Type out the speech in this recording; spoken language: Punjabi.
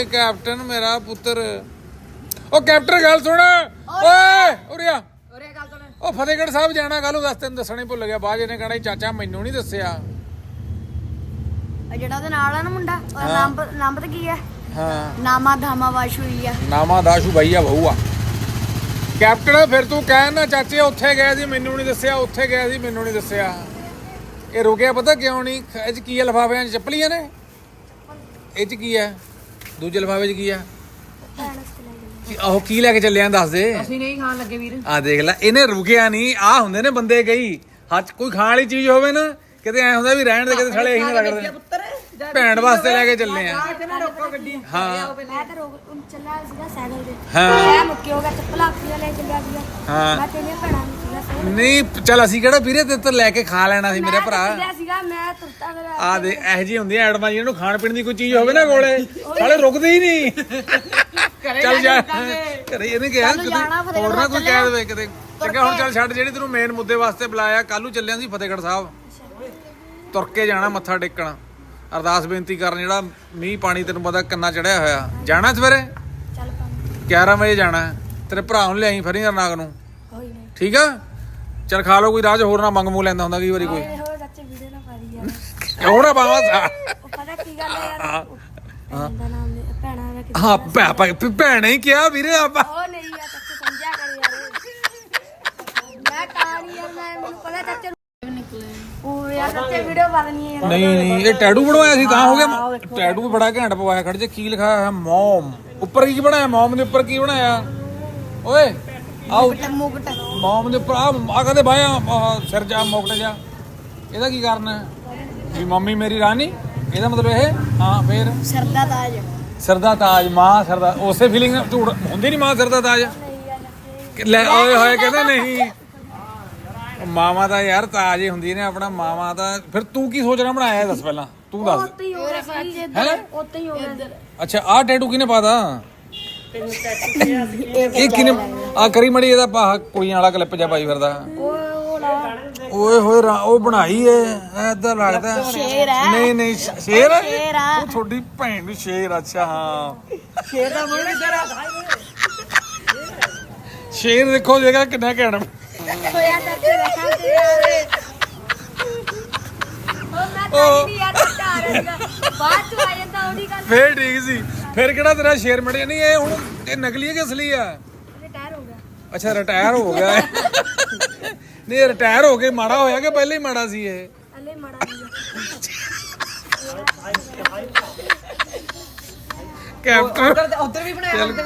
ਓਏ ਕੈਪਟਨ ਮੇਰਾ ਪੁੱਤਰ। ਓ ਕੈਪਟਨ ਗੱਲ ਸੁਣ। ਓਏ ਉਰਿਆ ਉਰੇ ਗੱਲ ਸੁਣ। ਉਹ ਫਤਿਹਗੜ੍ਹ ਸਾਹਿਬ ਜਾਣਾ ਨੂੰ ਦੱਸ ਤੈਨੂੰ ਦੱਸਣਾ ਹੀ ਭੁੱਲ ਗਿਆ। ਬਾਅਦ ਇਹਨੇ ਕਹਣਾ ਚਾਚਾ ਮੈਨੂੰ ਨਹੀਂ ਦੱਸਿਆ। ਜਿਹੜਾ ਉਹਦੇ ਨਾਲ ਆ ਨਾ ਮੁੰਡਾ ਨਾਮ ਨਾਮ ਪਤਾ ਕੀ ਹੈ ਹਾਂ। ਨਾਮਾ ਧਾਮਾ ਵਾਸ਼ੂਈ ਆ। ਨਾਮਾ ਦਾਸ਼ੂ ਭਈਆ ਬਹੂਆ ਕੈਪਟਨ ਫਿਰ ਤੂੰ ਕਹਿ ਨਾ ਚਾਚੇ ਉੱਥੇ ਗਏ ਸੀ ਮੈਨੂੰ ਨਹੀਂ ਦੱਸਿਆ ਉੱਥੇ ਗਏ ਸੀ ਮੈਨੂੰ ਨਹੀਂ ਦੱਸਿਆ। ਇਹ ਰੁਕਿਆ ਪਤਾ ਕਿਉਂ ਨਹੀਂ ਇਹ ਚ ਕੀ ਹੈ ਲਫਾਫਿਆਂ 'ਚ ਚੱਪਲੀਆਂ ਨੇ? ਇਹ ਚ ਕੀ ਹੈ ਦੂਜੇ ਲਫਾਫੇ 'ਚ ਕੀ ਹੈ ਕੀ- ਉਹ ਕੀ ਲੈ ਕੇ ਚੱਲਿਆ ਦੱਸ ਦੇ। ਅਸੀਂ ਨਹੀਂ ਖਾਣ ਲੱਗੇ ਵੀਰ। ਆ ਦੇਖ ਲੈ ਇਹਨੇ ਰੁਕਿਆ ਨਹੀਂ ਆ ਹੁੰਦੇ ਨੇ ਬੰਦੇ ਕਈ। ਹੱਥ ਕੋਈ ਖਾਣ ਵਾਲੀ ਚੀਜ਼ ਹੋਵੇ ਨਾ ਕਿਤੇ ਐ ਹੁੰਦਾ ਵੀ ਰਹਿਣ ਦੇ ਕਿਤੇ ਸਾਲੇ ਇਹੀ ਨਾ ਪੁੱਤਰ ਭੈਣ ਵਾਸਤੇ ਲੈ ਕੇ ਚੱਲੇ ਆ। ਇੱਥੇ ਨਾ ਰੋਕੋ ਗੱਡੀ। ਹਾਂ। ਮੈਂ ਤਾਂ ਰੋਕ ਉਹ ਚੱਲਿਆ ਸੀਗਾ ਸਾਈਕਲ ਤੇ। ਹਾਂ। ਮੈਂ ਮੁੱਕੇ ਹੋ ਗਿਆ ਚੱਪਲ ਆਪਣੀਆਂ ਲੈ ਚੱਲਿਆ ਸੀਗਾ। ਹਾਂ। ਮੈਂ ਤੇਰੀਆਂ ਭੈਣਾਂ ਨੂੰ ਨਹੀਂ ਚੱਲ ਅਸੀਂ ਕਿਹੜਾ ਵੀਰੇ ਤੇ ਤੋਂ ਲੈ ਕੇ ਖਾ ਲੈਣਾ ਸੀ ਮੇਰੇ ਭਰਾ। ਚੱਲਿਆ ਸੀਗਾ ਮੈਂ ਤੁਰਤਾ ਫਿਰ ਆ ਦੇ ਇਹ ਜੀ ਹੁੰਦੀਆਂ ਐਡਮਾਂ ਜਿਹਨੂੰ ਖਾਣ ਪੀਣ ਦੀ ਕੋਈ ਚੀਜ਼ ਹੋਵੇ ਨਾ ਕੋਲੇ ਸਾਲੇ ਰੁਕਦੇ ਹੀ ਨਹੀਂ। ਚੱਲ ਜਾ। ਘਰੇ ਇਹਨੇ ਕਿਹਾ ਕਿਤੇ ਹੋਰ ਨਾ ਕੋਈ। ਕਹਿ ਦੇਵੇ ਕਿਤੇ। ਚੰਗਾ ਹੁਣ ਚੱਲ ਛੱਡ ਜਿਹੜੀ ਤੈਨੂੰ ਮੇਨ ਮੁੱਦੇ ਵਾਸਤੇ ਬੁਲਾਇਆ ਕੱਲ ਨੂੰ ਚੱਲਿਆ ਸੀ ਫਤਿਹਗੜ੍ਹ ਸਾਹਿਬ। ਤੁਰ ਕੇ ਜਾਣਾ ਮੱਥਾ ਟੇਕਣ। ਅਰਦਾਸ ਬੇਨਤੀ ਕਰਨ ਜਿਹੜਾ ਮੀਂਹ ਪਾਣੀ ਤੈਨੂੰ ਪਤਾ ਕਿੰਨਾ ਚੜਿਆ ਹੋਇਆ। ਜਾਣਾ ਸਵੇਰੇ? ਚੱਲ ਪੰਜ 11 ਵਜੇ ਜਾਣਾ। ਤੇਰੇ ਭਰਾ ਨੂੰ ਲਿਆਈ ਫਰੀ ਨਾਗ ਨੂੰ। ਠੀਕ ਆ? ਚੱਲ ਖਾ ਲਓ ਕੋਈ ਰਾਜ ਹੋਰ ਨਾ ਮੰਗ ਮੂ ਲੈਂਦਾ ਹੁੰਦਾ ਕਈ ਵਾਰੀ ਕੋਈ। ਹੋਰ ਚਾਚੇ ਵੀਡੀਓ ਨਾ ਪਾਦੀ ਯਾਰ ਨਾ ਬਾਵਾ ਉਹ ਪਤਾ ਕੀ ਗੱਲ ਹੈ ਯਾਰ? ਭੈਣ ਦਾ ਨਾਮ ਦੇ ਭੈਣਾਂ ਦਾ ਕਿਤੇ ਹਾਂ ਭੈ- ਭੈ- ਭੈਣੇ ਹੀ ਕਿਹਾ ਵੀਰੇ ਆਪਾਂ। ਉਹ ਨਹੀਂ ਯਾਰ ਚਾਚੇ ਸਮਝਿਆ ਕਰ ਯਾਰ। ਮੈਂ ਕਹਾਣੀ ਯਾਰ ਮੈਂ ਮੈਨੂੰ ਪਤਾ ਚਾਚੇ ਨੂੰ ਨਿਕਲੇ। ਉਹ ਯਾਰ ਚਾਚੇ ਵੀਡੀਓ ਪਾਦਨੀ ਹੈ ਯਾਰ। ਨਹੀਂ ਨਹੀਂ ਇਹ ਟੈਟੂ ਬਣਵਾਇਆ ਸੀ ਤਾਂ ਹੋ ਗਿਆ। ਟੈਟੂ ਵੀ ਬੜਾ ਘੈਂਟ ਪਵਾਇਆ ਖੜ ਜੇ ਕੀ ਲਿਖਿਆ ਹੋਇਆ? ਮੌਮ। ਉੱਪਰ ਕੀ ਬਣਾਇਆ? ਮੌਮ ਦੇ ਉੱਪਰ ਕੀ ਬਣਾਇਆ? ਓਏ। ਆਓ। ਮੁਕਟ ਮੌਮ ਦੇ ਉੱਪਰ ਆ ਆ ਕਹਦੇ ਬਾਇਆ ਸਿਰ ਜਾ ਮੁਕਟ ਜਾ। ਇਹਦਾ ਕੀ ਕਰਨਾ ਹੈ? ਵੀ ਮੰਮੀ ਮੇਰੀ ਰਾਣੀ ਇਹਦਾ ਮਤਲਬ ਇਹ ਹਾਂ ਫੇਰ? ਸਰਦਾ ਤਾਜ। ਸਰਦਾ ਤਾਜ ਮਾਂ ਸਰਦਾ ਉਸੇ ਫੀਲਿੰਗ ਝੂਠ ਹੁੰਦੀ ਨਹੀਂ ਮਾਂ ਸਰਦਾ ਤਾਜ? ਕਿ ਲੈ ਓਏ ਹੋਏ ਕਹਿੰਦੇ ਨਹੀਂ। ਮਾਵਾਂ ਦਾ ਯਾਰ ਤਾਜ ਹੀ ਹੁੰਦੀ ਨੇ ਆਪਣਾ ਮਾਵਾਂ ਦਾ। ਫਿਰ ਤੂੰ ਕੀ ਸੋਚਣਾ ਬਣਾਇਆ ਇਹ ਦੱਸ ਪਹਿਲਾਂ? ਤੂੰ ਦੱਸ। ਉੱਤੇ ਹੀ ਹੋ ਸੀ। ਹੈ? ਉੱਤੇ ਹੀ ਹੋ ਗਿਆ ਅੱਛਾ ਆਹ ਟੈਟੂ ਕਿਨੇ ਪਾਦਾ ਇਹ ਕਿਨੇ ਆ ਕਰੀ ਮੜੀ ਇਹਦਾ ਪਾ ਕੁੜੀਆਂ ਵਾਲਾ ਕਲਿੱਪ ਜਾ ਪਾਈ ਫਿਰਦਾ। ਓਏ ਹੋਏ ਰਾ- ਉਹ ਬਣਾਈ ਏ ਐਦਾਂ ਲੱਗਦਾ। ਸ਼ੇਰ ਹੈ ਨਹੀਂ ਨਹੀਂ ਸ਼- ਸ਼ੇਰ ਹੈ? ਸ਼ੇਰ ਆ। ਉਹ ਤੁਹਾਡੀ ਭੈਣ ਦੀ ਸ਼ੇਰ ਅੱਛਾ ਹਾਂ। ਸ਼ੇਰ ਦਾ ਮੂੰਹ ਸ਼ੇਰ ਦੇਖੋ ਜੇਗਾ ਕਿੰਨਾ ਘੈਂਟ। ਹੋਇਆ ਚਾਚੇ ਰੱਖਾਂ ਤੇ ਯਾਰ ਉਹ ਮੈਂ ਤਾਂ ਨਹੀਂ ਯਾਰ ਚਾਚਾ ਆ ਰਿਹਾ ਸੀਗਾ ਬਾਅਦ ਚ ਆ ਜਾਂਦਾ ਉਹਦੀ ਗੱਲ। ਫੇਰ ਠੀਕ ਸੀ। ਫਿਰ ਕਿਹੜਾ ਤੇਰਾ ਸ਼ੇਰ ਮੜਿਆ? ਨਹੀਂ ਇਹ ਹੁਣ ਇਹ ਨਕਲੀ ਹੈ ਕਿ ਅਸਲੀ ਆ ਅੱਛਾ ਰਿਟਾਇਰ ਹੋ ਗਿਆ। ਨਹੀਂ ਰਿਟਾਇਰ ਹੋ ਕੇ ਮਾੜਾ ਹੋਇਆ ਕਿ ਪਹਿਲੇ ਹੀ ਮਾੜਾ ਸੀ ਇਹ? ਹਲੇ ਮੜਾ ਨਹੀਂ ਕੈਪਟਨ ਉਧਰ ਵੀ ਬਣਾਇਆ ਉਧਰ